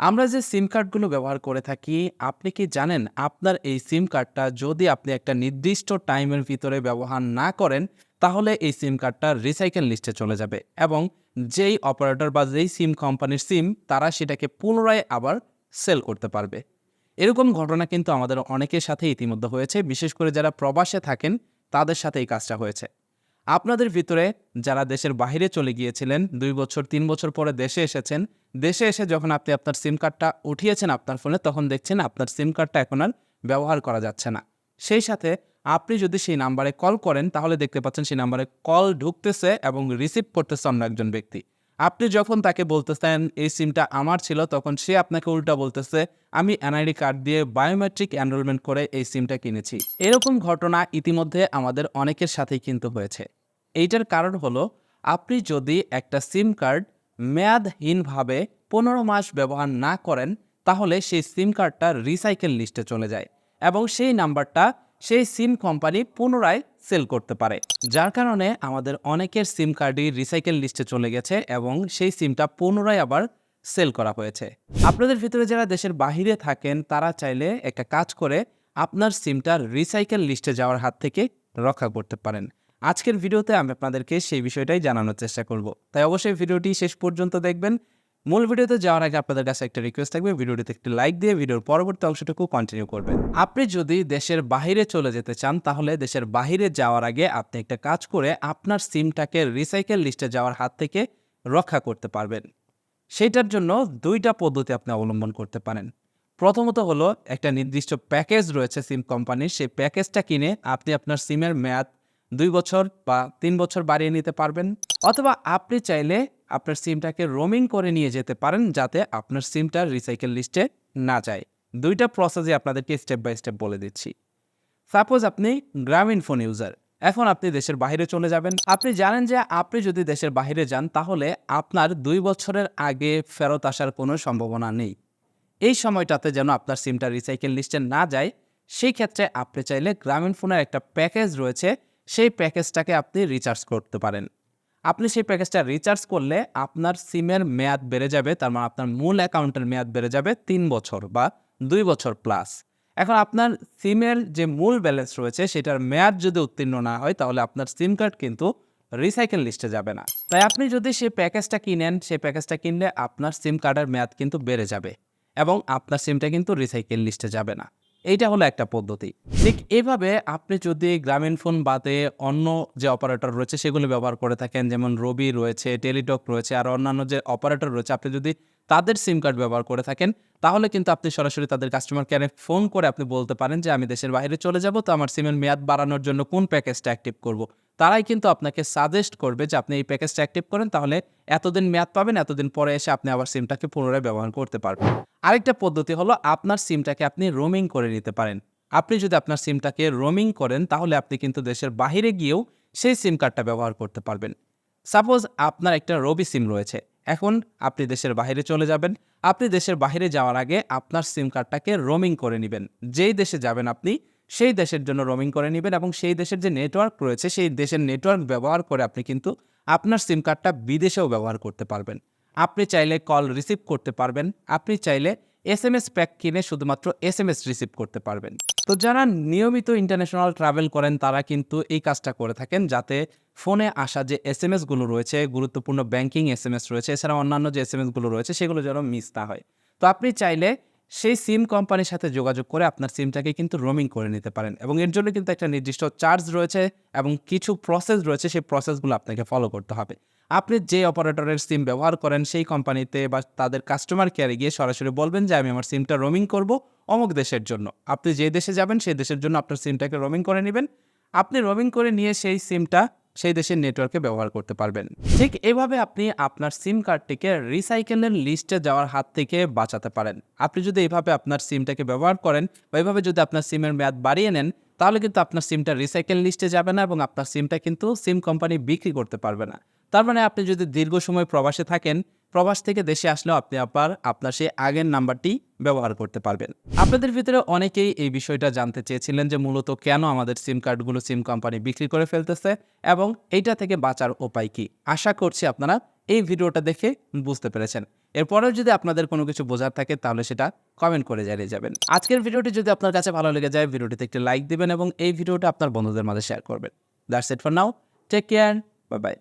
আমরা যে সিম কার্ডগুলো ব্যবহার করে থাকি, আপনি কি জানেন আপনার এই সিম কার্ডটা যদি আপনি একটা নির্দিষ্ট টাইমের ভিতরে ব্যবহার না করেন, তাহলে এই সিম কার্ডটা রিসাইকেল লিস্টে চলে যাবে এবং যেই অপারেটর বা যেই সিম কোম্পানির সিম তারা সেটাকে পুনরায় আবার সেল করতে পারবে। এরকম ঘটনা কিন্তু আমাদের অনেকের সাথে ইতিমধ্যে হয়েছে। বিশেষ করে যারা প্রবাসে থাকেন, তাদের সাথে এই কাজটা হয়েছে। আপনাদের ভিতরে যারা দেশের বাইরে চলে গিয়েছিলেন, দুই বছর, তিন বছর পরে দেশে এসেছেন, দেশে এসে যখন আপনি আপনার সিম কার্ডটা উঠিয়েছেন আপনার ফোনে তখন দেখছেন আপনার সিম কার্ডটা এখন আর ব্যবহার করা যাচ্ছে না। সেই সাথে আপনি যদি সেই নাম্বারে কল করেন, তাহলে দেখতে পাচ্ছেন সেই নাম্বারে কল ঢুকতেছে এবং রিসিভ করতেছে অন্য একজন ব্যক্তি। আপনি যখন তাকে বলতেছেন, এই সিমটা আমার ছিল তখন সে আপনাকে উল্টা বলতেছে, আমি এনআইডি কার্ড দিয়ে বায়োমেট্রিক এনরোলমেন্ট করে এই সিমটা কিনেছি। এরকম ঘটনা ইতিমধ্যে আমাদের অনেকের সাথেই কিন্তু হয়েছে। এইটার কারণ হলো, আপনি যদি একটা সিম কার্ড মেয়াদহীনভাবে পনেরো মাস ব্যবহার না করেন, তাহলে সেই সিম কার্ডটা রিসাইকেল লিস্টে চলে যায় এবং সেই নাম্বারটা সেই সিম কোম্পানি পুনরায় সেল করতে পারে। যার কারণে আমাদের অনেকের সিম কার্ডই রিসাইকেল লিস্টে চলে গেছে এবং সেই সিমটা পুনরায় আবার সেল করা হয়েছে। আপনাদের ভিতরে যারা দেশের বাহিরে থাকেন, তারা চাইলে একটা কাজ করে আপনার সিমটা রিসাইকেল লিস্টে যাওয়ার হাত থেকে রক্ষা করতে পারেন। আজকের ভিডিওতে আমি আপনাদেরকে সেই বিষয়টাই জানানোর চেষ্টা করব। তাই অবশ্যই ভিডিওটি শেষ পর্যন্ত দেখবেন। মূল ভিডিওতে যাওয়ার আগে আপনাদের কাছে একটা রিকোয়েস্ট থাকবে, ভিডিওটিতে একটি লাইক দিয়ে ভিডিওর পরবর্তী অংশটুকু কন্টিনিউ করবেন। আপনি যদি দেশের বাহিরে চলে যেতে চান, তাহলে দেশের বাহিরে যাওয়ার আগে আপনি একটা কাজ করে আপনার সিমটাকে রিসাইকেল লিস্টে যাওয়ার হাত থেকে রক্ষা করতে পারবেন। সেটার জন্য দুইটা পদ্ধতি আপনি অবলম্বন করতে পারেন। প্রথমত হলো একটা নির্দিষ্ট প্যাকেজ রয়েছে সিম কোম্পানির, সেই প্যাকেজটা কিনে আপনি আপনার সিমের মেয়াদ দুই বছর বা তিন বছর বাড়িয়ে নিতে পারবেন। অথবা আপনি চাইলে আপনার সিমটাকে রোমিং করে নিয়ে যেতে পারেন যাতে আপনার সিমটা রিসাইকেল লিস্টে না যায়। দুইটা প্রসেসই আপনাদেরকে স্টেপ বাই স্টেপ বলে দিচ্ছি। সাপোজ আপনি গ্রামীণ ফোন ইউজার এখন আপনি দেশের বাইরে চলে যাবেন। আপনি জানেন যে আপনি যদি দেশের বাইরে যান, তাহলে আপনার দুই বছরের আগে ফেরত আসার কোনো সম্ভাবনা নেই। এই সময়টাতে যেন আপনার সিমটা রিসাইকেল লিস্টে না যায়, সেই ক্ষেত্রে আপনি চাইলে গ্রামীণ ফোনের একটা প্যাকেজ রয়েছে সেই প্যাকেজটাকে আপনি রিচার্জ করতে পারেন। আপনি সেই প্যাকেজটা রিচার্জ করলে আপনার সিমের মেয়াদ বেড়ে যাবে, তার মানে আপনার মূল অ্যাকাউন্টের মেয়াদ বেড়ে যাবে তিন বছর বা দুই বছর প্লাস এখন আপনার সিমের যে মূল ব্যালেন্স রয়েছে, সেটার মেয়াদ যদি উত্তীর্ণ না হয়, তাহলে আপনার সিম কার্ড কিন্তু রিসাইকেল লিস্টে যাবে না। তাই আপনি যদি সেই প্যাকেজটা কিনেন, সেই প্যাকেজটা কিনলে আপনার সিম কার্ডের মেয়াদ কিন্তু বেড়ে যাবে এবং আপনার সিমটা কিন্তু রিসাইকেল লিস্টে যাবে না। এইটা হলো একটা পদ্ধতি। ঠিক এভাবে আপনি যদি গ্রামীণ ফোন বাদে অন্য যে অপারেটর রয়েছে, সেগুলো ব্যবহার করে থাকেন। যেমন রবি রয়েছে টেলিটক রয়েছে, আর অন্যান্য যে অপারেটর রয়েছে, আপনি যদি তাদের সিম কার্ড ব্যবহার করে থাকেন, তাহলে কিন্তু আপনি সরাসরি তাদের কাস্টমার কেয়ারে ফোন করে আপনি বলতে পারেন যে, আমি দেশের বাইরে চলে যাব, তো আমার সিমের মেয়াদ বাড়ানোর জন্য কোন প্যাকেজটা অ্যাক্টিভ করব? তারাই কিন্তু আপনাকে সাজেস্ট করবে যে, আপনি এই প্যাকেজটা অ্যাক্টিভ করেন, তাহলে এতদিন মেয়াদ পাবেন, এতদিন পরে এসে আপনি আবার সিমটাকে পুনরায় ব্যবহার করতে পারবেন। আরেকটা পদ্ধতি হলো, আপনার সিমটাকে আপনি রোমিং করে নিতে পারেন। আপনি যদি আপনার সিমটাকে রোমিং করেন, তাহলে আপনি কিন্তু দেশের বাইরে গিয়েও সেই সিম কার্ডটা ব্যবহার করতে পারবেন। সাপোজ আপনার একটা রবি সিম রয়েছে এখন আপনি দেশের বাইরে চলে যাবেন। আপনি দেশের বাহিরে যাওয়ার আগে আপনার সিম কার্ডটাকে রোমিং করে নেবেন। যেই দেশে যাবেন আপনি, সেই দেশের জন্য রোমিং করে নেবেন এবং সেই দেশের যে নেটওয়ার্ক রয়েছে, সেই দেশের নেটওয়ার্ক ব্যবহার করে আপনি কিন্তু আপনার সিম কার্ডটা বিদেশেও ব্যবহার করতে পারবেন। আপনি চাইলে কল রিসিভ করতে পারবেন। আপনি চাইলে এস এম এস প্যাক কিনে শুধুমাত্র এস এম এস রিসিভ করতে পারবেন। তো যারা নিয়মিত ইন্টারন্যাশনাল ট্রাভেল করেন, তারা কিন্তু এই কাজটা করে থাকেন যাতে ফোনে আসা যে এস এম এসগুলো রয়েছে, গুরুত্বপূর্ণ ব্যাংকিং এস এম এস রয়েছে, এছাড়া অন্যান্য যে এস এম এসগুলো রয়েছে, সেগুলো যেন মিস না হয়। তো আপনি চাইলে সেই সিম কোম্পানির সাথে যোগাযোগ করে আপনার সিমটাকে কিন্তু রোমিং করে নিতে পারেন এবং এর জন্য কিন্তু একটা নির্দিষ্ট চার্জ রয়েছে এবং কিছু প্রসেস রয়েছে, সেই প্রসেসগুলো আপনাকে ফলো করতে হবে। আপনি যে অপারেটরের সিম ব্যবহার করেন, সেই কোম্পানিতে বা তাদের কাস্টমার কেয়ারে গিয়ে সরাসরি বলবেন যে, আমি আমার সিমটা রোমিং করব অমুক দেশের জন্য। আপনি যে দেশে যাবেন, সেই দেশের জন্য আপনার সিমটাকে রোমিং করে নেবেন। আপনি রোমিং করে নিয়ে সেই সিমটা সেই দেশের নেটওয়ার্কে ব্যবহার করতে পারবেন। ঠিক এভাবে আপনি আপনার সিম কার্ডটিকে রিসাইকেলের লিস্টে যাওয়ার হাত থেকে বাঁচাতে পারেন। আপনি যদি এভাবে আপনার সিমটাকে ব্যবহার করেন বা এভাবে যদি আপনার সিমের মেয়াদ বাড়িয়ে নেন, তাহলে কিন্তু আপনার সিমটা রিসাইকেল লিস্টে যাবে না এবং আপনার সিমটা কিন্তু সিম কোম্পানি বিক্রি করতে পারবে না। তার মানে আপনি যদি দীর্ঘ সময় প্রবাসে থাকেন, প্রবাস থেকে দেশে আসলেও আপনি আবার আপনার সেই আগের নাম্বারটি ব্যবহার করতে পারবেন। আপনাদের ভিতরে অনেকেই এই বিষয়টা জানতে চেয়েছিলেন যে মূলত কেন আমাদের সিম কার্ডগুলো সিম কোম্পানি বিক্রি করে ফেলতেছে এবং এইটা থেকে বাঁচার উপায় কি? আশা করছি আপনারা এই ভিডিওটা দেখে বুঝতে পেরেছেন। এরপরেও যদি আপনাদের কোনো কিছু বোঝার থাকে, তাহলে সেটা কমেন্ট করে জানিয়ে যাবেন। আজকের ভিডিওটি যদি আপনার কাছে ভালো লেগে যায়, ভিডিওটিতে একটি লাইক দিবেন এবং এই ভিডিওটা আপনার বন্ধুদের মাঝে শেয়ার করবেন। That's it for now take care bye bye